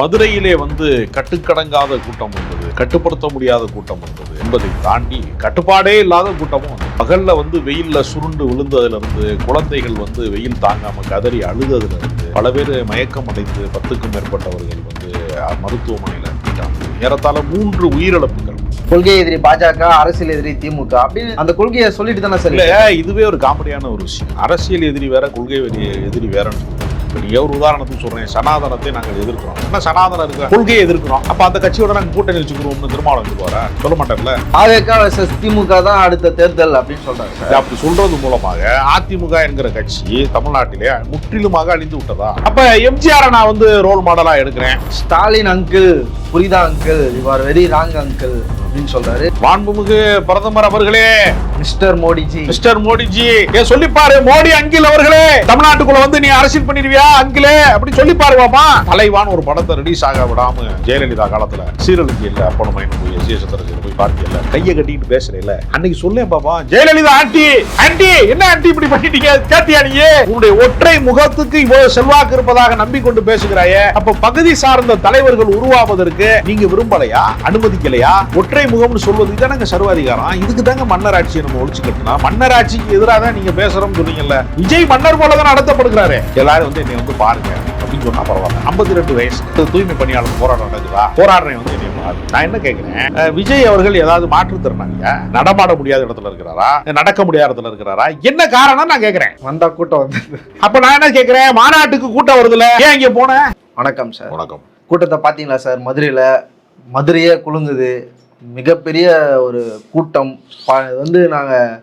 மதுரையிலே வந்து கட்டுக்கடங்காத கூட்டம் வந்தது கட்டுப்படுத்த முடியாத கூட்டம் வந்தது என்பதை தாண்டி கட்டுப்பாடே இல்லாத கூட்டமும் வந்தது. பகல்ல வந்து வெயில்ல சுருண்டு விழுந்ததுல இருந்து குழந்தைகள் வந்து வெயில் தாங்காம கதறி அழுததுல இருந்து பல பேர் மயக்கம் அடைந்து பத்துக்கும் மேற்பட்டவர்கள் வந்து மருத்துவமனையில ஏறத்தாழ மூன்று உயிரிழப்புகள். கொள்கை எதிரி பாஜக அரசியல் எதிரி திமுக அப்படின்னு அந்த கொள்கையை சொல்லிட்டு தானே சார் இதுவே ஒரு காமெடியான ஒரு விஷயம். அரசியல் எதிரி வேற கொள்கை எதிரி வேறன்னு நீங்க ஒரு உதாரணத்துக்கு சொல்றேன். சனாதனத்தை நாங்கள் எதிர்க்கிறோம். என்ன சனாதனம் இருக்கிற கொள்கையை எதிர்க்கிறோம். அப்ப அந்த கட்சியோட நாங்க கூட்டணி வச்சுக்கிறோம்னு திருமாவளவன் வந்து போற சொல்ல மாட்டேன்ல? பாஜக திமுக தான் அடுத்த தேர்தல் அப்படின்னு இது அப்படி சொல்றது மூலமாக அதிமுக என்கிற கட்சி தமிழ்நாட்டிலே முற்றிலுமாக அழிந்து விட்டதா? அப்ப எம்ஜிஆரை நான் வந்து ரோல் மாடலா எடுக்கிறேன். ஸ்டாலின் அங்கிள் புரிதா அங்கிள் இவர் வெரி ராங் அங்கிள் அப்படின்னு சொல்றாரு. மாண்புமிகு பிரதமர் அவர்களே. மிஸ்டர் மோடிஜி. மிஸ்டர் மோடிஜி ஏன் சொல்லிப்பாரு மோடி அங்கில் அவர்களே. தமிழ்நாட்டுக்குள்ள வந்து நீ அரசியல் பண்ணிடுவியா அங்கிலே? அப்படி சொல்லிப்பாரு பாப்பா தலைவான் ஒரு படத்தை ரிலீஸ் ஆக விடாம ஜெயலலிதா காலத்துல சீரழிஞ்சு இல்ல அப்பன மைனம் போய் சந்திரசேகர் போய் பார்த்தியல்ல கையை கட்டிட்டு பேசுறேன்ல அன்னைக்கு சொல்லேன் பாப்பா ஜெயலலிதா ஆண்டி ஆண்டி என்ன ஆண்டி இப்படி பண்ணிட்டீங்க? கேட்டியா நீ உன்னுடைய ஒற்றை முகத்துக்கு இவ்வளவு செல்வாக்கு இருப்பதாக நம்பிக்கொண்டு பேசுகிறாயே. அப்ப பகுதி சார்ந்த தலைவர்கள் உருவாவதற்கு நீங்க விரும்பலையா? அனுமதிக்கலையா? ஒற்றை முகம்னு சொல்வது இதானங்க சர்வாதிகாரம். இதுக்கு தாங்க மன்னர் ஆட்சியை நம்ம ஒழிச்சு கட்டணும் மன்னர் ஆட்சிக்கு எதிராக தான் நீங்க பேசுறோம்னு சொன்னீங்கல்ல. விஜய் மன்னர் போல தான் நடத்தப்படுகிறாரு. எல்லாரும் வந்து என்னை வந்து பாருங்க. அப்படின்னு சொன்னா பரவாயில்ல. ஐம்பத்தி ரெண்டு வயசு தூய்மை பணியாளர் போராட்டம் நடக்குதா? போராடுறேன் வந்து என்னை பாரு. நான் என்ன கேட்கிறேன் விஜய் அவர்கள் ஏதாவது மாற்றுத்திறனாங்க நடமாட முடியாத இடத்துல இருக்கிறாரா? நடக்க முடியாத இடத்துல இருக்கிறாரா? என்ன காரணம் நான் கேட்கிறேன் வந்தா கூட்டம் வந்தது. அப்ப நான் என்ன கேட்கிறேன் மாநாட்டுக்கு கூட்டம் வருதுல ஏன் இங்க போனேன் வணக்கம் சார். வணக்கம். கூட்டத்தை பார்த்தீங்களா சார்? மதுரையில் மதுரையே குலுங்குது. மிகப்பெரிய ஒரு கூட்டம். ப- இது வந்து நாங்கள்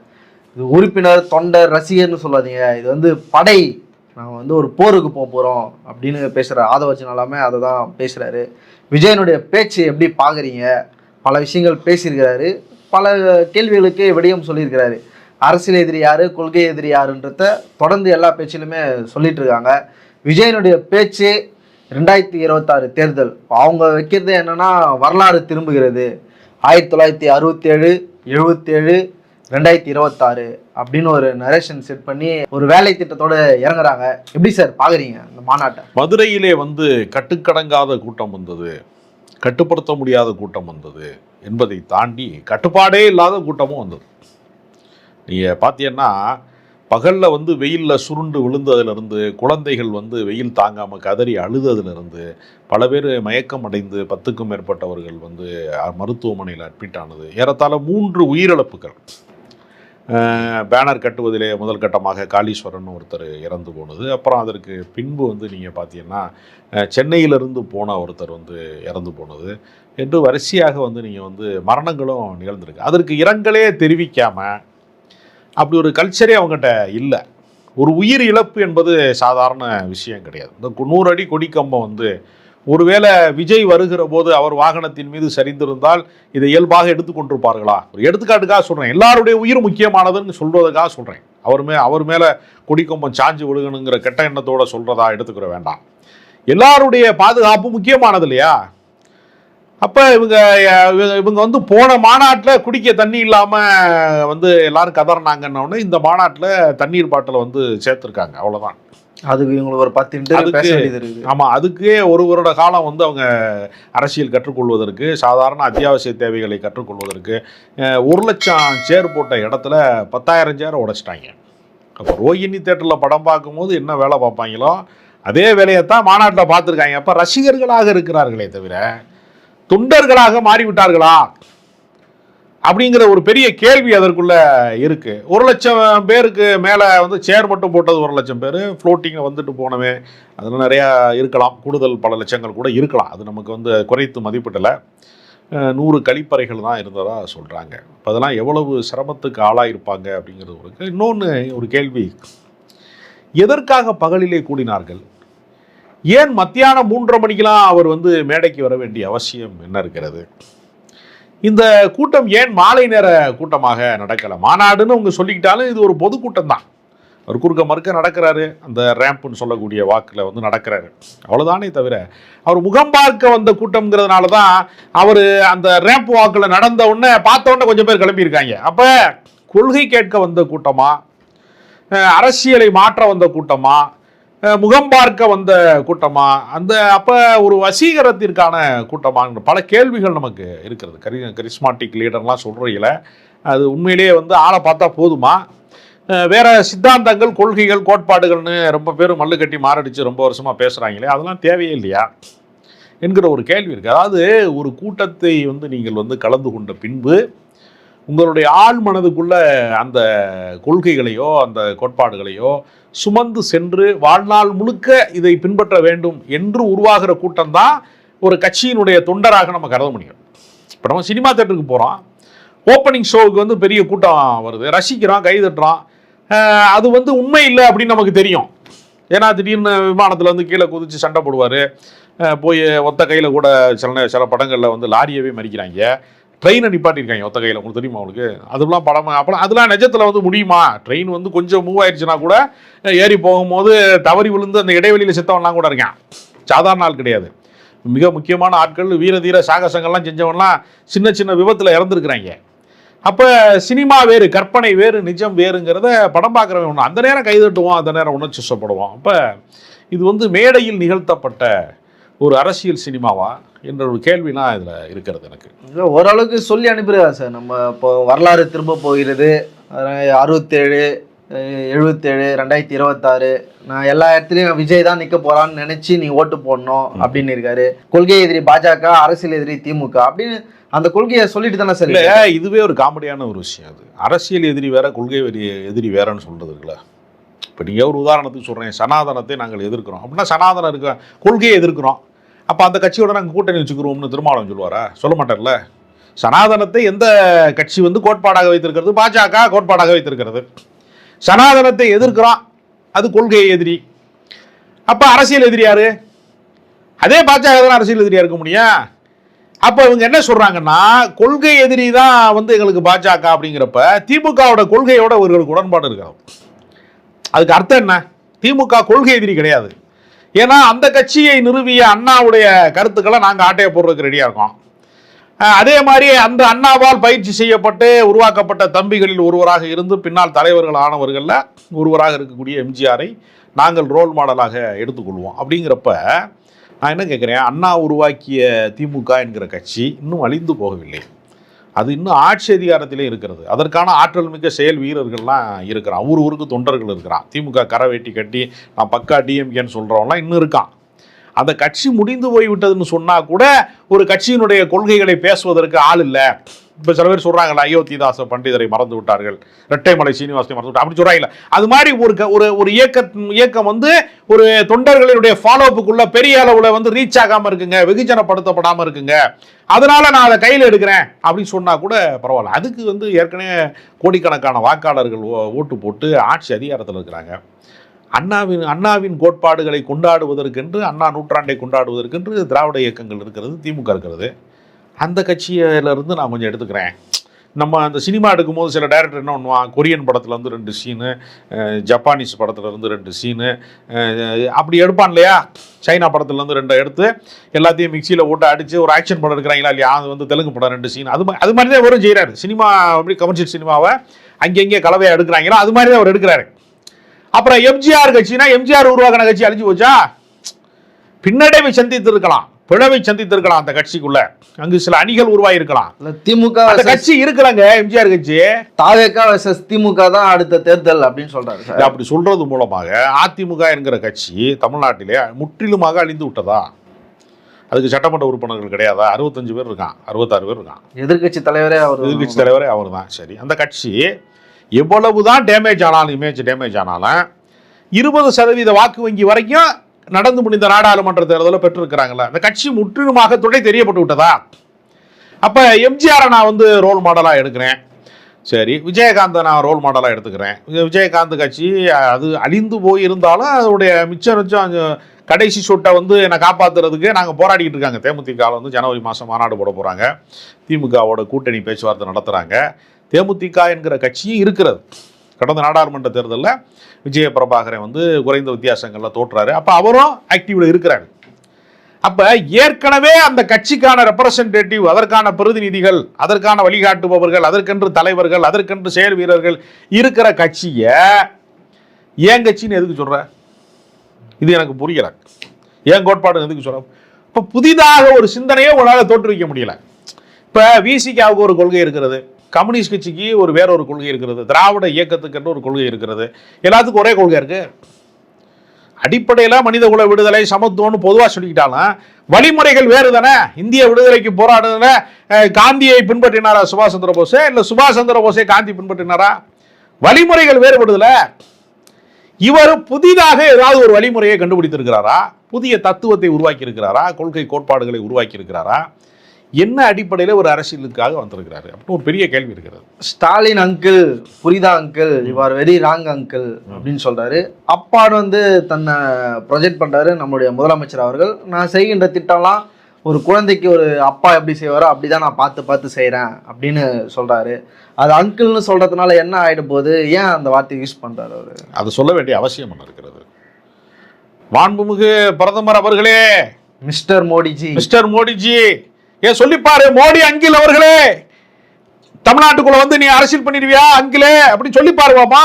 உறுப்பினர் தொண்டர் ரசிகர்னு சொல்லாதீங்க. இது வந்து படை. நாங்கள் வந்து ஒரு போருக்கு போக போகிறோம் அப்படின்னு பேசுகிற ஆதவச்சன் எல்லாமே அதை தான் பேசுகிறாரு விஜயனுடைய பேச்சு எப்படி பார்க்குறீங்க பல விஷயங்கள் பேசியிருக்கிறாரு. பல கேள்விகளுக்கு விடயம் சொல்லியிருக்கிறாரு. அரசியல் எதிரி யாரு கொள்கை எதிரி யாருன்றத தொடர்ந்து எல்லா பேச்சிலுமே சொல்லிட்டு இருக்காங்க விஜயனுடைய பேச்சு ரெண்டாயிரத்தி இருபத்தாறு தேர்தல். அவங்க வைக்கிறது என்னன்னா வரலாறு திரும்புகிறது. ஆயிரத்தி தொள்ளாயிரத்தி அறுபத்தேழு எழுபத்தேழு ரெண்டாயிரத்தி இருபத்தாறு அப்படின்னு ஒரு நரேஷன் செட் பண்ணி ஒரு வேலை திட்டத்தோட இறங்குறாங்க. எப்படி சார் பாக்குறீங்க இந்த மாநாட்டை? மதுரையிலே வந்து கட்டுக்கடங்காத கூட்டம் வந்தது கட்டுப்படுத்த முடியாத கூட்டம் வந்தது என்பதை தாண்டி கட்டுப்பாடே இல்லாத கூட்டமும் வந்தது. நீங்கள் பார்த்தீங்கன்னா பகலில் வந்து வெயிலில் சுருண்டு விழுந்ததுலேருந்து குழந்தைகள் வந்து வெயில் தாங்காமல் கதறி அழுததுலேருந்து பல பேர் மயக்கம் அடைந்து பத்துக்கும் மேற்பட்டவர்கள் வந்து மருத்துவமனையில் அட்மிட் ஆனது ஏறத்தாழ மூன்று உயிரிழப்புகள். பேனர் கட்டுவதிலே முதல் கட்டமாக காளீஸ்வரன் ஒருத்தர் இறந்து போனது. அப்புறம் அதற்கு பின்பு வந்து நீங்கள் பார்த்தீங்கன்னா சென்னையிலிருந்து போன ஒருத்தர் வந்து இறந்து போனது. என்று வரிசையாக வந்து நீங்கள் வந்து மரணங்களும் நிகழ்ந்திருக்கு. அதற்கு இரங்கலே தெரிவிக்காமல் அப்படி ஒரு கல்ச்சரே அவங்ககிட்ட இல்லை. ஒரு உயிர் இழப்பு என்பது சாதாரண விஷயம் கிடையாது. இந்த நூறு அடி கொடிக்கம்பம் வந்து ஒருவேளை விஜய் வருகிற போது அவர் வாகனத்தின் மீது சரிந்திருந்தால் இதை இயல்பாக எடுத்துக்கொண்டிருப்பார்களா ஒரு எடுத்துக்காட்டுக்காக சொல்கிறேன் எல்லாருடைய உயிர் முக்கியமானதுன்னு சொல்கிறதுக்காக சொல்கிறேன் அவர் மே அவர் மேலே கொடிக்கம்பம் சாஞ்சு விழுகணுங்கிற கெட்ட எண்ணத்தோடு சொல்கிறதா எடுத்துக்கிற வேண்டாம். எல்லாருடைய பாதுகாப்பு முக்கியமானது இல்லையா? அப்போ இவங்க இவங்க- வந்து போன மாநாட்டில் குடிக்க தண்ணி இல்லாமல் வந்து எல்லாரும் கதறினாங்கன்ன உடனே இந்த மாநாட்டில் தண்ணீர் பாட்டில் வந்து சேர்த்துருக்காங்க. அவ்வளோதான் அதுக்கு இவங்களுக்கு ஒரு பத்து இன்டர்வியூ ஆமாம் அதுக்கே ஒரு வருட காலம் வந்து அவங்க அரசியல் கற்றுக்கொள்வதற்கு சாதாரண அத்தியாவசிய தேவைகளை கற்றுக்கொள்வதற்கு ஒரு லட்சம் சேர் போட்ட இடத்துல பத்தாயிரம் சேர் உடைச்சிட்டாங்க. அப்போ ரோஹிணி தேட்டரில் படம் பார்க்கும்போது என்ன வேலை பார்ப்பாங்களோ அதே வேலையைத்தான் மாநாட்டில் பார்த்துருக்காங்க. அப்போ ரசிகர்களாக இருக்கிறார்களே தவிர தொண்டர்களாக மாறிவிட்டார்களா? அப்படிங்கிற ஒரு பெரிய கேள்வி அதற்குள்ள இருக்கு. ஒரு லட்சம் பேருக்கு மேலே வந்து சேர் மட்டும் போட்டது ஒரு லட்சம் பேர். ஃப்ளோட்டிங்கில் வந்துட்டு போனவே அதில் நிறையா இருக்கலாம். கூடுதல் பல லட்சங்கள் கூட இருக்கலாம். அது நமக்கு வந்து குறைத்து மதிப்பிடலை. நூறு கழிப்பறைகள் தான் இருந்ததாக சொல்கிறாங்க இப்போ அதெல்லாம் எவ்வளவு சிரமத்துக்கு ஆளாயிருப்பாங்க அப்படிங்கிறது ஒரு இன்னொன்று ஒரு கேள்வி. எதற்காக பகலிலே கூடினார்கள்? ஏன் மத்தியானம் மூன்றரை மணிக்கெலாம் அவர் வந்து மேடைக்கு வர வேண்டிய அவசியம் என்ன இருக்கிறது? இந்த கூட்டம் ஏன் மாலை நேர கூட்டமாக நடக்கலை? மாநாடுன்னு அவங்க சொல்லிக்கிட்டாலும் இது ஒரு பொதுக்கூட்டம் தான் அவர் குறுக்க மறுக்க நடக்கிறாரு. அந்த ரேம்ப்னு சொல்லக்கூடிய வாக்கில் வந்து நடக்கிறாரு. அவ்வளோதானே தவிர அவர் முகம் பார்க்க வந்த கூட்டம்ங்கிறதுனால தான் அவர் அந்த ரேம்ப் வாக்கில் நடந்த உடனே பார்த்த உடனே கொஞ்சம் பேர் கிளம்பியிருக்காங்க. அப்போ கொள்கை கேட்க வந்த கூட்டமாக அரசியலை மாற்ற வந்த கூட்டமாக முகம் பார்க்க வந்த கூட்டமா? அந்த அப்போ ஒரு வசீகரத்திற்கான கூட்டமாக பல கேள்விகள் நமக்கு இருக்கிறது. கரி கரிஸ்மாட்டிக் லீடர்லாம் சொல்கிறீங்கள அது உண்மையிலேயே வந்து ஆளை பார்த்தா போதுமா? வேறு வேற சித்தாந்தங்கள் கொள்கைகள் கோட்பாடுகள்னு ரொம்ப பேர் மல்லு கட்டி மாரடிச்சு ரொம்ப வருஷமாக பேசுகிறாங்களே அதெல்லாம் தேவையே இல்லையா? என்கிற ஒரு கேள்வி இருக்குது அதாவது ஒரு கூட்டத்தை வந்து நீங்கள் வந்து கலந்து கொண்ட பின்பு உங்களுடைய ஆள் மனதுக்குள்ள அந்த கொள்கைகளையோ அந்த கோட்பாடுகளையோ சுமந்து சென்று வாழ்நாள் முழுக்க இதை பின்பற்ற வேண்டும் என்று உருவாகிற கூட்டம் தான் ஒரு கட்சியினுடைய தொண்டராக நம்ம கருத முடியும். இப்போ நம்ம சினிமா தேட்டருக்கு போகிறோம் ஓப்பனிங் ஷோவுக்கு வந்து பெரிய கூட்டம் வருது. ரசிக்கிறோம் கை தட்டுறோம் அது வந்து உண்மை இல்லை அப்படின்னு நமக்கு தெரியும். ஏன்னா திடீர்னு விமானத்தில் வந்து கீழே குதித்து சண்டை போடுவார். போய் ஒத்த கையில் கூட சில சில படங்களில் வந்து லாரியவே மறிக்கிறாங்க. ட்ரெயினை நிப்பாட்டியிருக்காங்க ஒத்த கையில் உங்களுக்கு தெரியுமா உங்களுக்கு? அதெல்லாம் படம் அப்போலாம் அதெல்லாம் நிஜத்தில் வந்து முடியுமா? ட்ரெயின் வந்து கொஞ்சம் மூவ் ஆயிடுச்சுன்னா கூட ஏறி போகும்போது தவறி விழுந்து அந்த இடைவெளியில் செத்தவன்லாம் கூட இருக்கான். சாதாரண ஆள் கிடையாது. மிக முக்கியமான ஆட்கள் வீர தீர சாகசங்கள்லாம் செஞ்சவன்லாம் சின்ன சின்ன விபத்தில் இறந்துருக்குறாங்க. அப்போ சினிமா வேறு கற்பனை வேறு நிஜம் வேறுங்கிறத படம் பார்க்குறவன் ஒன்று அந்த நேரம் கைதட்டுவோம் அந்த நேரம் உணர்ச்சி சொப்படுவோம் அப்போ இது வந்து மேடையில் நிகழ்த்தப்பட்ட ஒரு அரசியல் சினிமாவா? என்ற ஒரு கேள்விலாம் இதில் இருக்கிறது எனக்கு. இல்ல, ஓரளவுக்கு சொல்லி அனுப்பிடுறா சார். நம்ம இப்போ வரலாறு திரும்ப போகிறது. அறுபத்தேழு எழுபத்தேழு ரெண்டாயிரத்தி இருபத்தாறு. நான் எல்லா இடத்துலையும் விஜய் தான் நிற்க போறான்னு நினைச்சு நீ ஓட்டு போடணும் அப்படின்னு இருக்காரு. கொள்கை எதிரி பாஜக அரசியல் எதிரி திமுக அப்படின்னு அந்த கொள்கையை சொல்லிட்டு தானே சார் இல்லை. இதுவே ஒரு காமெடியான ஒரு விஷயம் அது. அரசியல் எதிரி வேற கொள்கை எதிரி வேறன்னு சொல்றது இருக்குல்ல. இப்போ நீங்கள் ஒரு உதாரணத்துக்கு சொல்கிறேன் சனாதனத்தை நாங்கள் எதிர்க்கிறோம். அப்படின்னா சனாதனம் இருக்க கொள்கையை எதிர்க்கிறோம். அப்போ அந்த கட்சியோட நாங்கள் கூட்டணி வச்சுக்கிறோம்னு திருமாவளவன் சொல்லுவாரா? சொல்ல மாட்டார்ல? சனாதனத்தை எந்த கட்சி வந்து கோட்பாடாக வைத்திருக்கிறது? பாஜக கோட்பாடாக வைத்திருக்கிறது. சனாதனத்தை எதிர்க்கிறான். அது கொள்கை எதிரி. அப்போ அரசியல் எதிரி யாரு? அதே பாஜக தான் அரசியல் எதிரியா இருக்க முடியும். அப்போ இவங்க என்ன சொல்றாங்கன்னா கொள்கை எதிரி தான் வந்து எங்களுக்கு பாஜக அப்படிங்கிறப்ப திமுகவோட கொள்கையோட இவர்களுக்கு உடன்பாடு இருக்காது. அதுக்கு அர்த்தம் என்ன? திமுக கொள்கை எதிரி கிடையாது. ஏன்னா அந்த கட்சியை நிறுவிய அண்ணாவுடைய கருத்துக்களை நாங்கள் ஆட்டைய போடுறதுக்கு ரெடியாக இருக்கோம். அதே மாதிரி அந்த அண்ணாவால் பயிற்சி செய்யப்பட்டு உருவாக்கப்பட்ட தம்பிகளில் ஒருவராக இருந்து பின்னால் தலைவர்கள் ஆனவர்களில் ஒருவராக இருக்கக்கூடிய எம்ஜிஆரை நாங்கள் ரோல் மாடலாக எடுத்துக்கொள்வோம். அப்படிங்கிறப்ப நான் என்ன கேட்குறேன் அண்ணா உருவாக்கிய திமுக என்கிற கட்சி இன்னும் அழிந்து போகவில்லை. அது இன்னும் ஆட்சி அதிகாரத்திலே இருக்கிறது. அதற்கான ஆற்றல் மிக்க செயல் வீரர்கள்லாம் இருக்கிறான். ஊர் ஊருக்கு தொண்டர்கள் இருக்கிறான். திமுக கரை வெட்டி கட்டி நான் பக்கா டிஎம்கேன்னு சொல்கிறவன்லாம் இன்னும் இருக்கான். அந்த கட்சி முடிந்து போய் விட்டதுன்னு சொன்னால் கூட ஒரு கட்சியினுடைய கொள்கைகளை பேசுவதற்கு ஆள் இல்லை. இப்போ சில பேர் சொல்கிறாங்களா அயோத்திதாச பண்டிதரை மறந்து விட்டார்கள். ரெட்டைமலை சீனிவாசனை மறந்து விட்டார். அப்படி சொல்கிறாங்களா அது மாதிரி ஒரு ஒரு ஒரு இயக்க இயக்கம் வந்து ஒரு தொண்டர்களினுடைய ஃபாலோப்புக்குள்ள பெரிய அளவில் வந்து ரீச் ஆகாமல் இருக்குங்க வெகுஜனப்படுத்தப்படாமல் இருக்குங்க. அதனால நான் அதை கையில் எடுக்கிறேன் அப்படின்னு சொன்னால் கூட பரவாயில்ல. அதுக்கு வந்து ஏற்கனவே கோடிக்கணக்கான வாக்காளர்கள் ஓ- ஓட்டு போட்டு ஆட்சி அதிகாரத்தில் இருக்கிறாங்க. அண்ணாவின் அண்ணாவின் கோட்பாடுகளை கொண்டாடுவதற்கென்று அண்ணா நூற்றாண்டை கொண்டாடுவதற்கென்று திராவிட இயக்கங்கள் இருக்கிறது திமுக இருக்கிறது. அந்த கட்சியிலேருந்து நான் கொஞ்சம் எடுத்துக்கிறேன். நம்ம அந்த சினிமா எடுக்கும்போது சில டைரக்டர் என்ன பண்ணுவான்? கொரியன் படத்துலேருந்து ரெண்டு சீனு ஜப்பானீஸ் படத்துலேருந்து ரெண்டு சீனு அப்படி எடுப்பான் இல்லையா? சைனா படத்துலேருந்து ரெண்டை எடுத்து எல்லாத்தையும் மிக்சியில் போட்டு அடித்து ஒரு ஆக்ஷன் படம் எடுக்கிறாங்களா இல்லையா? அது வந்து தெலுங்கு படம் ரெண்டு சீன் அது மாதிரி அது மாதிரி தான் வரும் செய்கிறாரு சினிமா அப்படி கமர்ஷியல் சினிமாவை அங்கங்கே கலவையாக எடுக்கிறாங்களோ அது மாதிரி தான் அவர் எடுக்கிறாரு. அப்புறம் எம்ஜிஆர் கட்சினா எம்ஜிஆர் உருவாக்கின கட்சி அழிஞ்சு போச்சா? பின்னடைவை சந்தித்திருக்கலாம். பிளவை சந்தித்திருக்கலாம் அந்த கட்சிக்குள்ள. அங்கு சில அணிகள் உருவாகி இருக்கலாம் இல்ல, திமுக கட்சி இருக்கிறாங்க எம்ஜிஆர் கட்சி. தாவேக்கா திமுக தான் அடுத்த தேர்தல் அப்படின்னு சொல்றாரு அப்படி சொல்றது மூலமாக அதிமுக என்கிற கட்சி தமிழ்நாட்டிலே முற்றிலுமாக அழிந்து விட்டதா? அதுக்கு சட்டமன்ற உறுப்பினர்கள் கிடையாதா? அறுபத்தஞ்சு பேர் இருக்கான் அறுபத்தாறு பேர் இருக்கான். எதிர்க்கட்சி தலைவரே அவர். எதிர்கட்சி தலைவரே அவர் தான் சரி அந்த கட்சி எவ்வளவு தான் டேமேஜ் ஆனாலும் இமேஜ் டேமேஜ் ஆனாலும் இருபது சதவீத வாக்கு வங்கி வரைக்கும் நடந்து முடிந்த நாடாளுமன்ற தேர்தலில் பெற்றிருக்கிறாங்களா அந்த கட்சி முற்றிலுமாக துணை தெரியப்பட்டு விட்டதா? அப்போ எம்ஜிஆரை நான் வந்து ரோல் மாடலாக எடுக்கிறேன். சரி விஜயகாந்தை நான் ரோல் மாடலாக எடுத்துக்கிறேன். விஜயகாந்த் கட்சி அது அழிந்து போயிருந்தாலும் அதோடைய மிச்சம் மிச்சம் கடைசி சொட்டை வந்து என்னை காப்பாற்றுறதுக்கு நாங்கள் போராடிக்கிட்டு இருக்காங்க. தேமுதிக வந்து ஜனவரி மாதம் மாநாடு போட போகிறாங்க திமுகவோட கூட்டணி பேச்சுவார்த்தை நடத்துகிறாங்க தேமுதிக என்கிற கட்சியும் இருக்கிறது. கடந்த நாடாளுமன்ற தேர்தலில் விஜய பிரபாகரன் வந்து குறைந்த வித்தியாசங்களில் தோற்றுறாரு அப்போ அவரும் ஆக்டிவில் இருக்கிறாரு. அப்போ ஏற்கனவே அந்த கட்சிக்கான ரெப்ரசன்டேட்டிவ் அதற்கான பிரதிநிதிகள் அதற்கான வழிகாட்டுபவர்கள் அதற்கென்று தலைவர்கள் அதற்கென்று செயல் வீரர்கள் இருக்கிற கட்சியை ஏன் கட்சின்னு எதுக்கு சொல்கிற இது எனக்கு புரியல. ஏன் கோட்பாடு எதுக்கு சொல்ல இப்போ புதிதாக ஒரு சிந்தனையை உங்களால் தோற்றுவிக்க முடியல. இப்போ விசிகாவுக்கு ஒரு கொள்கை இருக்கிறது. கம்யூனிஸ்ட் கட்சிக்கு ஒரு வேற ஒரு கொள்கை இருக்கிறது. திராவிட இயக்கத்துக்கு ஒரு கொள்கை இருக்கிறது. எல்லாத்துக்கும் ஒரே கொள்கை இருக்கு. அடிப்படையில் மனிதகுல விடுதலை சமத்துவம்னு பொதுவாக சொல்லிக்கிட்டாலும் வழிமுறைகள் வேறு தானே? இந்திய விடுதலைக்கு போராடுறதுல காந்தியை பின்பற்றினாரா சுபாஷ் சந்திர போஸே? இல்லை சுபாஷ் சந்திர போஸே காந்தி பின்பற்றினாரா? வழிமுறைகள் வேறுபடுதுல. இவர் புதிதாக ஏதாவது ஒரு வழிமுறையை கண்டுபிடித்திருக்கிறாரா? புதிய தத்துவத்தை உருவாக்கி இருக்கிறாரா கொள்கை கோட்பாடுகளை உருவாக்கி இருக்கிறாரா என்ன அடிப்படையில் ஒரு அரசியலுக்காக வந்திருக்கிறாரு? அப்படின்னு ஒரு பெரிய கேள்வி இருக்கிறது. ஸ்டாலின் அங்கிள் புரிதா அங்கிள் இவர் வெரி ராங் அங்கிள் அப்படின்னு சொல்றாரு. அப்பாடு வந்து தன்னை ப்ரொஜெக்ட் பண்றாரு நம்முடைய முதலமைச்சர் அவர்கள். நான் செய்கின்ற திட்டம்லாம் ஒரு குழந்தைக்கு ஒரு அப்பா எப்படி செய்வாரோ அப்படிதான் நான் பார்த்து பார்த்து செய்கிறேன் அப்படின்னு சொல்றாரு. அது அங்கிள்னு சொல்றதுனால என்ன ஆயிட போகுது? ஏன் அந்த வார்த்தையை யூஸ் பண்றாரு அவரு? அதை சொல்ல வேண்டிய அவசியம் என்ன இருக்கிறது. மாண்புமிகு பிரதமர் அவர்களே! மிஸ்டர் மோடிஜி. மிஸ்டர் மோடிஜி! ஏன் சொல்லிப்பாரு மோடி அங்கில் அவர்களே. தமிழ்நாட்டுக்குள்ள வந்து நீ அரசியல் பண்ணிடுவியா அங்கிலே? அப்படின்னு சொல்லிப்பாரு பாப்பா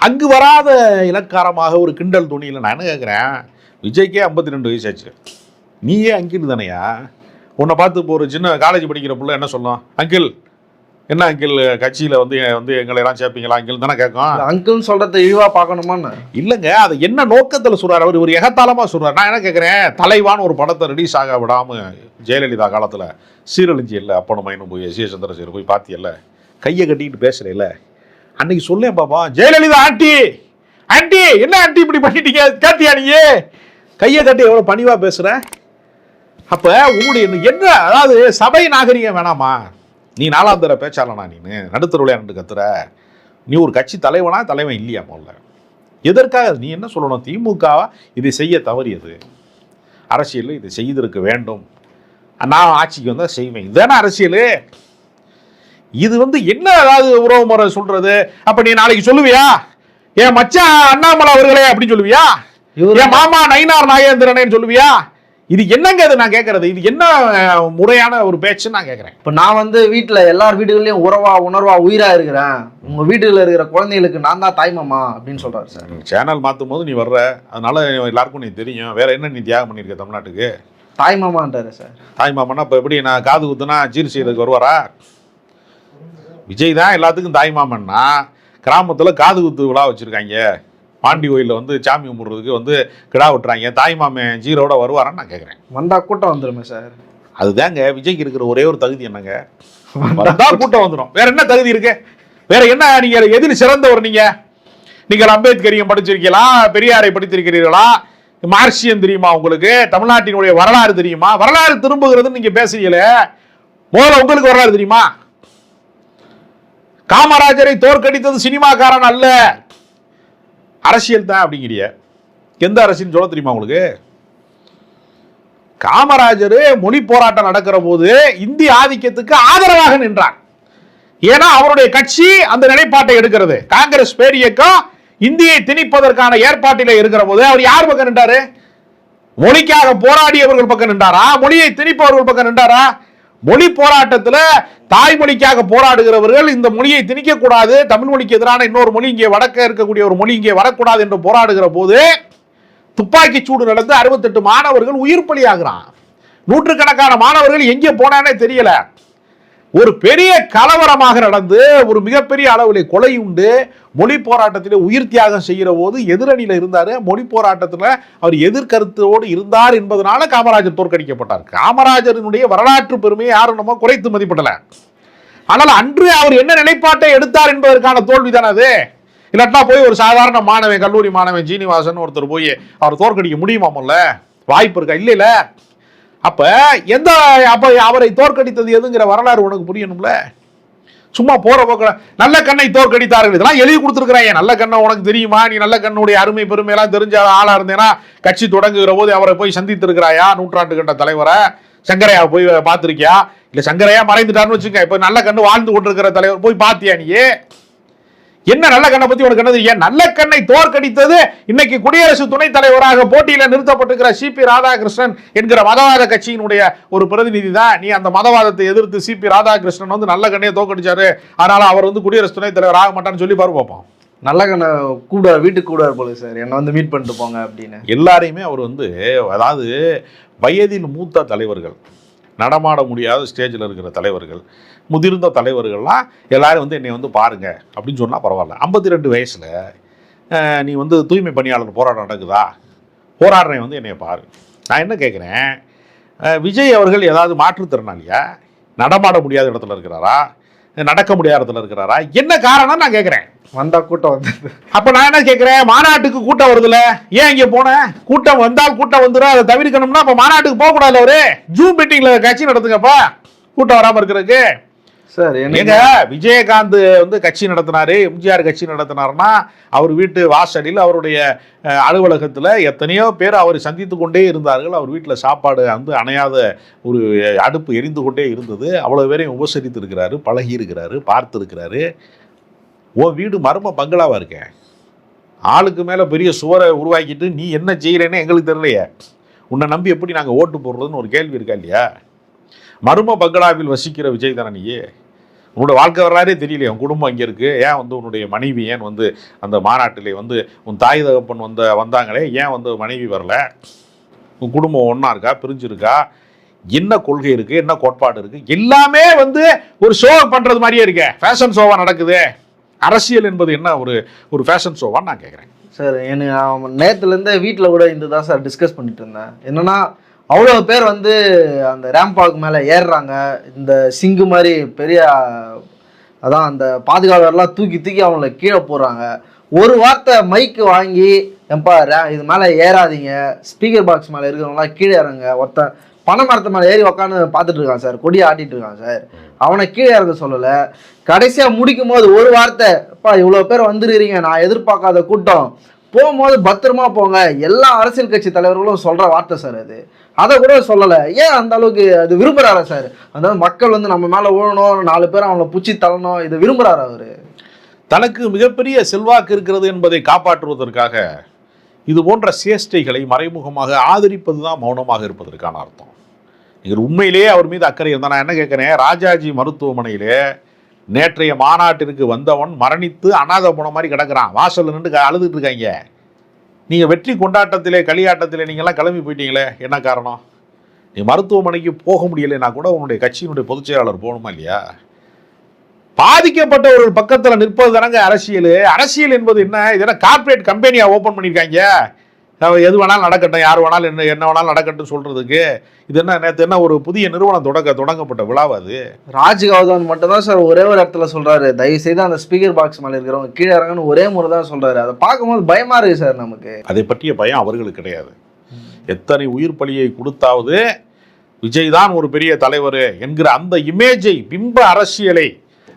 அங்கு வராத இலக்காரமாக ஒரு கிண்டல் துணியில் நான் கேட்குறேன் விஜய்க்கே ஐம்பத்தி ரெண்டு வயசாச்சு நீயே அங்கில் தானையா? உன்னை பார்த்து இப்போ ஒரு சின்ன காலேஜ் படிக்கிற பிள்ளை என்ன சொல்லலாம் அங்கிள் என்ன அங்கிள் கட்சியில் வந்து வந்து எங்களை எல்லாம் சேர்ப்பீங்களா? அங்கிள் தானே கேட்கும். அங்கிள்னு சொல்றத இழிவா பார்க்கணுமான்னு. இல்லைங்க அது என்ன நோக்கத்தில் சொல்றாரு? அவர் ஒரு எகத்தாளமாக சொல்றாரு. நான் என்ன கேட்குறேன்? தலைவான்னு ஒரு படத்தை ரிலீஸ் ஆக விடாம ஜெயலலிதா காலத்தில் சீரழிஞ்சி இல்லை அப்பனும் மைனும் போய் எஸ். ஏ. சந்திரசேகர் போய் பார்த்தியல்ல கையை கட்டிக்கிட்டு பேசுறேல்ல அன்னைக்கு சொல்லேன் பாப்பா ஜெயலலிதா ஆண்டி! ஆண்டி! என்ன ஆண்டி இப்படி பண்ணிட்டீங்க? கேட்டியா நீ? கையை கட்டி எவ்வளோ பணிவா பேசுற? அப்ப உங்களுடைய என்ன அதாவது சபை நாகரிகம் வேணாமா? நீ நாலாம் தர பேச்சாளனா நீனு? நடுத்தருளையா நின்று கத்துற. நீ ஒரு கட்சி தலைவனா தலைவன் இல்லையா முதல்ல? எதற்காக? நீ என்ன சொல்லணும்? திமுகவா? இதை செய்ய தவறியது. அரசியல் இதை செய்திருக்க வேண்டும். நான் ஆட்சிக்கு வந்தால் செய்வேன். இதுதானே அரசியல்? இது வந்து என்ன அதாவது உறவு முறை சொல்றது? அப்ப நீ நாளைக்கு சொல்லுவியா? என் மச்சான் அண்ணாமலை அவர்களே அப்படின்னு சொல்லுவியா? என் மாமா நயினார் நாகேந்திரனேன்னு சொல்லுவியா? இது என்னங்க இது நான் கேட்கறது இது என்ன முறையான ஒரு பேச்சுன்னு நான் கேட்கறேன் இப்போ நான் வந்து வீட்டில் எல்லார் வீடுகள்லையும் உறவா உணர்வா உயிரா இருக்கிறேன். உங்க வீட்டுல இருக்கிற குழந்தைகளுக்கு நான் தான் தாய்மாமா அப்படின்னு சொல்றாரு சார். சேனல் மாற்றும் போது நீ வர்ற. அதனால எல்லாருக்கும் நீ தெரியும். வேற என்ன நீ தியாகம் பண்ணியிருக்க தமிழ்நாட்டுக்கு? தாய்மாமான்றாரு சார். தாய் மாமன்னா இப்போ எப்படி நான் காது குத்துனா சீர் செய்யறதுக்கு வருவாரா? விஜய் தான் எல்லாத்துக்கும் தாய் மாமன்னா கிராமத்தில் காது குத்து விழா வச்சுருக்காங்க. பாண்டி கோயிலில் வந்து சாமி கும்பிட்றதுக்கு வந்து கிடா விட்டுறாங்க. தாய் மாமன் ஜீரோட வருவாரான்னு நான் கேட்குறேன் வந்தா கூட்டம் வந்துருமே சார். அதுதாங்க விஜய்க்கு இருக்கிற ஒரே ஒரு தகுதி என்னங்க? வந்தா கூட்டம். வந்துடும் வேற என்ன தகுதி இருக்கு? வேற என்ன நீங்க எதில் சிறந்தவர் நீங்க? நீங்கள் அம்பேத்கரியம் படிச்சிருக்கீங்களா? பெரியாரை படித்திருக்கிறீர்களா? மார்க்சியம் தெரியுமா உங்களுக்கு? தமிழ்நாட்டினுடைய வரலாறு தெரியுமா? வரலாறு திரும்புகிறதுன்னு நீங்க பேசுறீங்களே. முதல்ல உங்களுக்கு வரலாறு தெரியுமா? காமராஜரை தோற்கடித்தது சினிமாக்காரன் அல்ல. அரசியல் தான் அப்படிங்கிறிய. எந்த அரசியல் சொல்ல தெரியுமா உங்களுக்கு? காமராஜர் மொழி போராட்டம் நடக்கிற போது இந்திய ஆதிக்கத்துக்கு ஆதரவாக நின்றார். ஏன்னா அவருடைய கட்சி அந்த நிலைப்பாட்டை எடுக்கிறது. காங்கிரஸ் பேரியக்கம் இந்தியை திணிப்பதற்கான ஏற்பாட்டில இருக்கிற போது அவர் யார் பக்கம் நின்றாரு? மொழிக்காக போராடியவர்கள் பக்கம் நின்றாரா? மொழியை திணிப்பவர்கள் பக்கம் நின்றாரா? மொழி போராட்டத்தில் தாய்மொழிக்காக போராடுகிறவர்கள் இந்த மொழியை திணிக்கக்கூடாது. தமிழ் மொழிக்கு எதிரான இன்னொரு மொழி இங்கே வடக்க இருக்கக்கூடிய ஒரு மொழி இங்கே வரக்கூடாது என்று போராடுகிற போது துப்பாக்கி சூடு நடந்து அறுபத்தெட்டு மாணவர்கள் உயிர் பலியாகிறான். நூற்றுக்கணக்கான மாணவர்கள் எங்கே போனானே தெரியல. ஒரு பெரிய கலவரமாக நடந்து ஒரு மிகப்பெரிய அளவில் கொலை உண்டு. மொழி போராட்டத்தில் உயிர் தியாகம் செய்கிற போது எதிரணியில் இருந்தார். மொழி போராட்டத்தில் அவர் எதிர்கருத்தோடு இருந்தார் என்பதனால காமராஜர் தோற்கடிக்கப்பட்டார். காமராஜரினுடைய வரலாற்று பெருமையை யாரும் நம்ம குறைத்து மதிப்பிடல. ஆனால் அன்று அவர் என்ன நிலைப்பாட்டை எடுத்தார் என்பதற்கான தோல்வி அது. இல்லாட்டா போய் ஒரு சாதாரண மாணவன் கல்லூரி மாணவன் ஜீனிவாசன் ஒருத்தர் போய் அவர் தோற்கடிக்க முடியுமாமல்ல வாய்ப்பு இருக்கா? இல்லைல்ல அப்ப எந்த அப்ப அவரை தோற்கடித்தது எதுங்கிற வரலாறு உனக்கு புரியணும்ல? சும்மா போற போக்கில் நல்ல கண்ணை தோற்கடித்தார்கள். இதெல்லாம் எழுதி கொடுத்துருக்கிறாங்க நல்ல கண்ணை உனக்கு தெரியுமா? நீ நல்ல கண்ணுடைய அருமை பெருமை எல்லாம் தெரிஞ்ச ஆளா இருந்தேனா கட்சி தொடங்குகிற போது அவரை போய் சந்தித்திருக்கிறாயா நூற்றாண்டு கண்ட தலைவரை? சங்கரையா போய் பார்த்திருக்கியா? இல்ல சங்கரையா மறைந்துட்டான்னு வச்சுக்க இப்ப நல்ல கண்ணு வாழ்ந்து கொண்டிருக்கிற தலைவர் போய் பார்த்தியா நீ என்ன நல்ல கண்ணை பத்தி உனக்கு என்ன தெரியும் நல்ல கண்ணை தோற்கடித்தது? இன்னைக்கு குடியரசு துணைத் தலைவராக போட்டியில நிறுத்தப்பட்டிருக்கிற சிபி ராதாகிருஷ்ணன் என்கிற மதவாத கட்சியினுடைய ஒரு பிரதிநிதி தான். நீ அந்த மதவாதத்தை எதிர்த்து சிபி ராதாகிருஷ்ணன் வந்து நல்ல கண்ணையை தோற்கடிச்சாரு. அதனால அவர் வந்து குடியரசு துணைத் தலைவர் ஆக மாட்டான்னு சொல்லி பாரு பார்ப்போம் நல்ல கண்ண கூப்பிடுவார் வீட்டுக்கு கூப்பிடுவார் போல சார். என்னை வந்து மீட் பண்ணிட்டு போங்க அப்படின்னு. எல்லாரையுமே அவர் வந்து அதாவது வயதில் மூத்த தலைவர்கள் நடமாட முடியாத ஸ்டேஜில் இருக்கிற தலைவர்கள் முதிர்ந்த தலைவர்கள்லாம் எல்லாரும் வந்து என்னை வந்து பாருங்க அப்படின்னு சொன்னால் பரவாயில்ல. ஐம்பத்தி ரெண்டு வயசில் நீ வந்து தூய்மை பணியாளர் போராட்டம் நடக்குதா? போராடுறேன் வந்து என்னைய பாரு. நான் என்ன கேட்குறேன் விஜய் அவர்கள் ஏதாவது மாற்றுத்திறனாளியா? நடமாட முடியாத இடத்துல இருக்கிறாரா? நடக்க முடியாத இடத்துல இருக்கிறாரா? என்ன காரணம் நான் கேட்குறேன் வந்தா கூட்டம் வந்து அப்ப நான் என்ன கேட்கிறேன் மாநாட்டுக்கு கூட்டம் வருதுல. ஏன் இங்க போனேன் கூட்டம் வந்தால் கூட்டம் வந்துடும் அதை தவிர்க்கணும்னா அப்ப மாநாட்டுக்கு போக கூடாதுல அவரு. ஜூம் மீட்டிங்ல கட்சி நடத்துங்கப்பா. கூட்டம் வராம இருக்கிறதுக்கு. சார் எங்க விஜயகாந்த் வந்து கட்சி நடத்தினாரு எம்ஜிஆர் கட்சி நடத்தினார்னா அவர் வீட்டு வாசலில் அவருடைய அலுவலகத்தில் எத்தனையோ பேர் அவர் சந்தித்து கொண்டே இருந்தார்கள். அவர் வீட்டில் சாப்பாடு வந்து அணையாத ஒரு அடுப்பு எரிந்து கொண்டே இருந்தது. அவ்வளோ பேரையும் உபசரித்து இருக்கிறாரு பழகி இருக்கிறாரு பார்த்து இருக்கிறாரு வீடு மர்ம பங்களாவாக இருக்கேன் ஆளுக்கு மேலே பெரிய சுவரை உருவாக்கிட்டு நீ என்ன செய்கிறேன்னு எங்களுக்கு தெரியலையே. உன்னை நம்பி எப்படி நாங்கள் ஓட்டு போடுறதுன்னு ஒரு கேள்வி இருக்கா இல்லையா? மர்ம பங்களாவில் வசிக்கிற விஜய் தானே உன்னோட வாழ்க்கை வரலாறே தெரியலையே உன் குடும்பம் அங்கே இருக்குது ஏன் வந்து உன்னுடைய மனைவி ஏன் வந்து அந்த மாநாட்டிலே வந்து உன் தாய் தகப்பன் வந்த வந்தாங்களே? ஏன் வந்து மனைவி வரல? உன் குடும்பம் ஒன்றா இருக்கா? பிரிஞ்சிருக்கா? என்ன கொள்கை இருக்குது என்ன கோட்பாடு இருக்குது எல்லாமே வந்து ஒரு ஷோ பண்ணுறது மாதிரியே இருக்கே. ஃபேஷன் ஷோவாக நடக்குது. அரசியல் என்பது என்ன ஒரு ஒரு ஃபேஷன் ஷோவான்னு நான் கேட்குறேன் சார் எனக்கு நேற்றுலேருந்தே வீட்டில் கூட இந்த தான் சார் டிஸ்கஸ் பண்ணிட்டு இருந்தேன். என்னென்னா அவ்வளோ பேர் வந்து அந்த ரேம்பாக் மேலே ஏறுறாங்க. இந்த சிங்கு மாதிரி பெரிய அதான் அந்த பாதுகாவலர்லாம் தூக்கி தூக்கி அவங்கள கீழே போடுறாங்க. ஒரு வார்த்தை மைக்கு வாங்கி எம்பா ரே இது மேலே ஏறாதீங்க. ஸ்பீக்கர் பாக்ஸ் மேலே இருக்கிறவங்களாம் கீழே இறங்க ஒருத்தன் பனை மரத்து மேலே ஏறி உக்காந்து பார்த்துட்டு இருக்கான் சார். கொடியை ஆட்டிட்டு இருக்கான் சார். அவனை கீழே இறங்க சொல்லலை. கடைசியாக முடிக்கும் போது ஒரு வார்த்தை அப்பா இவ்வளோ பேர் வந்துருக்கிறீங்க. நான் எதிர்பார்க்காத கூட்டம். போகும்போது பத்திரமா போங்க. எல்லா அரசியல் கட்சி தலைவர்களும் சொல்ற வார்த்தை சார் அது. அதை கூட சொல்லலை. ஏன் அந்த அளவுக்கு அது விரும்புகிறாரா சார்? அதாவது மக்கள் வந்து நம்ம மேலே விழணும் நாலு பேர் அவங்கள பிடிச்சி தள்ளணும் இதை விரும்புகிறாரா அவரு? தனக்கு மிகப்பெரிய செல்வாக்கு இருக்கிறது என்பதை காப்பாற்றுவதற்காக இது போன்ற சேஷ்டைகளை மறைமுகமாக ஆதரிப்பது தான் மௌனமாக இருப்பதற்கான அர்த்தம். நீங்கள் உண்மையிலேயே அவர் மீது அக்கறை இருந்தால் நான் என்ன கேட்குறேன்? ராஜாஜி மருத்துவமனையிலே நேற்றைய மாநாட்டிற்கு வந்தவன் மரணித்து அனாதை போன மாதிரி கிடக்கிறான். வாசலில் நின்று அழுதுட்டு இருக்காங்க. நீங்கள் வெற்றி கொண்டாட்டத்திலே களியாட்டத்திலே நீங்கள்லாம் கிளம்பி போயிட்டீங்களே? என்ன காரணம்? நீ மருத்துவமனைக்கு போக முடியலைன்னா கூட உன்னுடைய கட்சியினுடைய பொதுச் செயலாளர் போகணுமா இல்லையா? பாதிக்கப்பட்டவர்கள் பக்கத்தில் நிற்பது தானங்க அரசியல். அரசியல் என்பது என்ன? இதெல்லாம் கார்பரேட் கார்ப்பரேட் ஓப்பன் பண்ணியிருக்காங்க எது வேணாலும் நடக்கட்டும் யார் வேணாலும் என்ன என்ன வேணாலும் நடக்கட்டும் சொல்றதுக்கு இது என்ன நேற்று என்ன ஒரு புதிய நிறுவனம் தொடங்க தொடங்கப்பட்ட விழாவா அது? ராஜ் கௌதம் மட்டும் தான் சார் ஒரே ஒரு இடத்துல சொல்றாரு. தயவு செய்து அந்த ஸ்பீக்கர் பாக்ஸ் மேலே இருக்கிறவங்க கீழே இறங்கன்னு ஒரே முறை தான் சொல்றாரு. அதை பார்க்கும்போது பயமா இருக்கு சார் நமக்கு. அதை பற்றிய பயம் அவர்களுக்கு கிடையாது. எத்தனை உயிர் பலியை கொடுத்தாவது விஜய் தான் ஒரு பெரிய தலைவர் என்கிற அந்த இமேஜை பிம்ப அரசியலை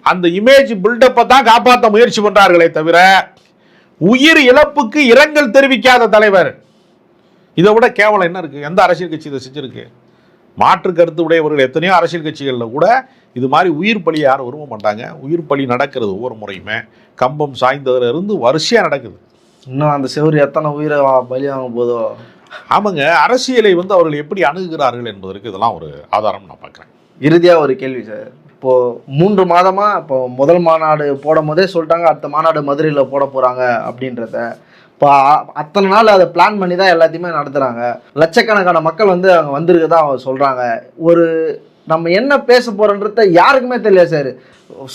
அந்த இமேஜ் பில்டப்பை தான் காப்பாற்ற முயற்சி பண்றார்களே தவிர உயிர் இழப்புக்கு இரங்கல் தெரிவிக்காத தலைவர். இதை விட கேவலம் என்ன இருக்கு? எந்த அரசியல் கட்சி இதை செஞ்சிருக்கு? மாற்று கருத்து உடையவர்கள் எத்தனையோ அரசியல் கட்சிகளில் கூட இது மாதிரி உயிர் பலி யாரும் விரும்ப மாட்டாங்க. உயிர் பலி நடக்கிறது ஒவ்வொரு முறையுமே. கம்பம் சாய்ந்ததுல இருந்து வரிசையாக நடக்குது. இன்னும் அந்த செவரு எத்தனை உயிரை வா- பலி வாங்க போதோ? ஆமாங்க. அரசியலை வந்து அவர்கள் எப்படி அணுகுகிறார்கள் என்பதற்கு இதெல்லாம் ஒரு ஆதாரம் நான் பார்க்குறேன். இறுதியா ஒரு கேள்வி சார். இப்போது மூன்று மாதமாக இப்போ முதல் மாநாடு போடும் போதே சொல்லிட்டாங்க அடுத்த மாநாடு மதுரையில் போட போகிறாங்க அப்படின்றத. இப்போ அத்தனை நாள் அதை பிளான் பண்ணி தான் எல்லாத்தையுமே நடத்துகிறாங்க லட்சக்கணக்கான மக்கள் வந்து அங்கே வந்திருக்கதா அவங்க சொல்கிறாங்க ஒரு நம்ம என்ன பேச போகிறோன்றத யாருக்குமே தெரியல சார்.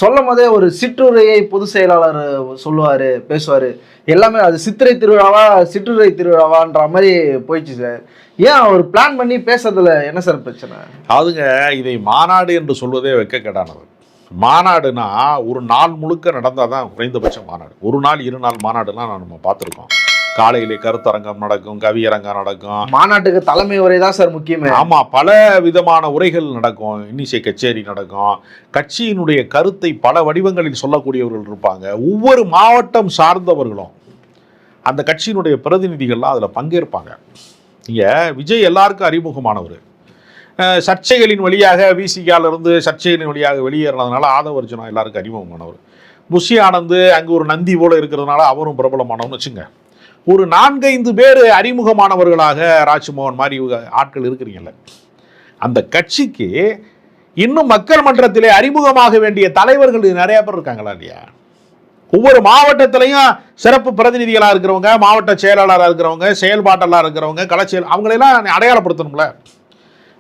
சொல்லும் போதே ஒரு சிற்றுரையை பொதுச் செயலாளர் சொல்லுவார் பேசுவார். எல்லாமே அது சித்திரை திருவிழாவா சிற்றுரை திருவிழாவான்ற மாதிரி போயிடுச்சு சார். ஏன் அவர் பிளான் பண்ணி பேசுறதுல என்ன சார் பிரச்சனை? அதுங்க இதை மாநாடு என்று சொல்வதே வெட்கக்கேடானது மாநாடுனா ஒரு நாள் முழுக்க நடந்தால் தான் குறைந்தபட்ச மாநாடு. ஒரு நாள் இரு நாள் மாநாடுலாம் நம்ம பார்த்துருக்கோம். காலையிலே கருத்தரங்கம் நடக்கும் கவியரங்கம் நடக்கும். மாநாட்டுக்கு தலைமை உரை தான் சார் முக்கியமே. ஆமா பல விதமான உரைகள் நடக்கும். இன்னிசை கச்சேரி நடக்கும். கட்சியினுடைய கருத்தை பல வடிவங்களில் சொல்லக்கூடியவர்கள் இருப்பாங்க. ஒவ்வொரு மாவட்டம் சார்ந்தவர்களும் அந்த கட்சியினுடைய பிரதிநிதிகள்லாம் அதில் பங்கேற்பாங்க. இங்கே விஜய் எல்லாருக்கும் அறிமுகமானவர். சர்ச்சைகளின் வழியாக விசிகாலிருந்து சர்ச்சைகளின் வழியாக வெளியேறினதுனால ஆதவர்ஜனா எல்லாருக்கும் அறிமுகமானவர். புஷி ஆனந்து அங்கே ஒரு நந்தி போல இருக்கிறதுனால அவரும் பிரபலமானவர்னு வச்சுங்க. ஒரு நான்கைந்து பேர் அறிமுகமானவர்களாக ராஜ்மோகன் மாதிரி ஆட்கள் இருக்கிறீங்கல்ல. அந்த கட்சிக்கு இன்னும் மக்கள் மன்றத்திலே அறிமுகமாக வேண்டிய தலைவர்கள் நிறைய பேர் இருக்காங்களா இல்லையா? ஒவ்வொரு மாவட்டத்திலையும் சிறப்பு பிரதிநிதிகளாக இருக்கிறவங்க மாவட்ட செயலாளராக இருக்கிறவங்க செயல்பாட்டெல்லாம் இருக்கிறவங்க கலைச்செயல் அவங்களெல்லாம் நீ அடையாளப்படுத்தணும்ல.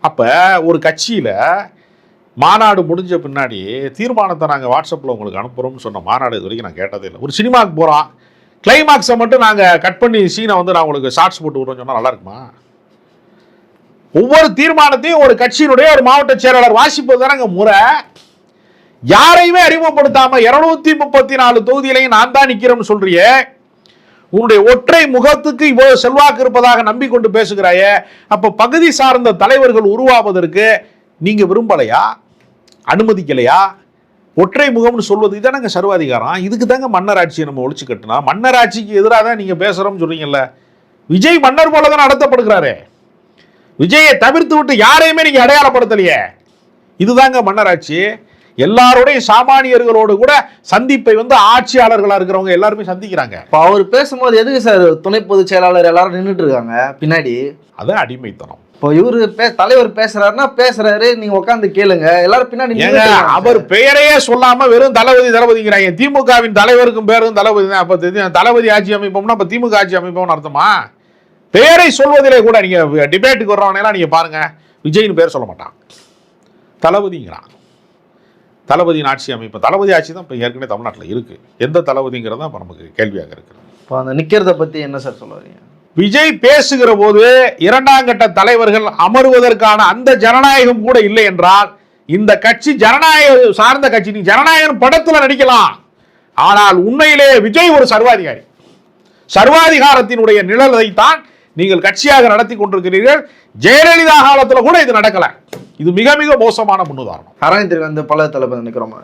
அப்போ ஒரு கட்சியில் மாநாடு முடிஞ்ச பின்னாடி தீர்மானத்தை நாங்கள் வாட்ஸ்அப்பில் உங்களுக்கு அனுப்புகிறோம்னு சொன்ன மாநாடு இது வரைக்கும் நான் கேட்டதே இல்லை. ஒரு சினிமாவுக்கு போகிறோம் கிளைமாக்ஸை மட்டும் நாங்கள் கட் பண்ணி சீனை வந்து நான் உங்களுக்கு ஷார்ட்ஸ் போட்டு விடுறோம்னு சொன்னால் நல்லாயிருக்குமா ஒவ்வொரு தீர்மானத்தையும் ஒரு கட்சியினுடைய ஒரு மாவட்ட செயலாளர் வாசிப்பது தானே முறை. யாரையுமே அறிமுகப்படுத்தாம இருநூத்தி முப்பத்தி நாலு தொகுதியிலையும் நான் தான் நிக்கிறேன்னு சொல்றியே. உன்னுடைய ஒற்றை முகத்துக்கு இவ்வளவு செல்வாக்கு இருப்பதாக நம்பிக்கொண்டு பேசுகிறாயே. அப்ப பகுதி சார்ந்த தலைவர்கள் உருவாவதற்கு நீங்க விரும்பலையா? அனுமதிக்கலையா? ஒற்றை முகம்னு சொல்வது இதானங்க சர்வாதிகாரம்? இதுக்கு தாங்க மன்னராட்சியை நம்ம ஒழிச்சு கட்டினா மன்னராட்சிக்கு எதிராக தான் நீங்கள் பேசுகிறோம்னு சொல்றீங்கல்ல. விஜய் மன்னர் போல தான் நடத்தப்படுகிறாரே. விஜயை தவிர்த்து விட்டு யாரையுமே நீங்கள் அடையாளப்படுத்தலையே. இதுதாங்க மன்னராட்சி எல்லாரோடையும் சாமானியர்களோடு கூட சந்திப்பை வந்து ஆட்சியாளர்களா இருக்கிறவங்க எல்லாருமே சந்திக்கிறாங்க. இப்போ அவர் பேசும்போது எதுக்கு சார் துணை பொதுச் செயலாளர் எல்லாரும் நின்றுட்டு இருக்காங்க? பின்னாடி. அது அடிமைத்தனம். இப்போ இவரு பே தலைவர் பேசுறாருன்னா பேசுறாரு நீங்க உட்காந்து கேளுங்க. எல்லாரும் பின்னாடி. அவர் பெயரையே சொல்லாம வெறும் தளபதி தளபதிங்கிறாங்க திமுகவின் தலைவருக்கும் பேரும் தளபதி தான். அப்ப. தளபதி ஆட்சி அமைப்போம்னா அப்ப திமுக ஆட்சி அமைப்போம்னு அர்த்தமா? பெயரை சொல்வதிலே கூட நீங்க டிபேட்டுக்கு வர்றவனெல்லாம் நீங்க பாருங்க. விஜய்னு பேர் சொல்ல மாட்டான். தளபதிங்கிறான். தளபதியின் ஆட்சி அமைப்பு. தளபதி ஆட்சி தான் இப்போ ஏற்கனவே தமிழ்நாட்டில் இருக்கு. எந்த தளபதிங்கிறது தான் இப்போ நமக்கு கேள்வியாக இருக்குது. இப்போ அந்த நிக்கிறத பத்தி என்ன சார் சொல்ல வரீங்க? விஜய் பேசுகிற போது இரண்டாம் கட்ட தலைவர்கள் அமருவதற்கான அந்த ஜனநாயகம் கூட இல்லை என்றால் இந்த கட்சி ஜனநாயக சார்ந்த கட்சி நீ ஜனநாயகம் படத்துல நடிக்கலாம். ஆனால் உண்மையிலே விஜய் ஒரு சர்வாதிகாரி. சர்வாதிகாரத்தினுடைய நிழலை தான் நீங்கள் கட்சியாக நடத்தி கொண்டிருக்கிறீர்கள். ஜெயலலிதா காலத்தில் கூட இது நடக்கல. இது மிக மிக மோசமான முன்னுதாரணம். அரங்கத்திற்கு வந்து பல தலைப்பு நினைக்கிறோம்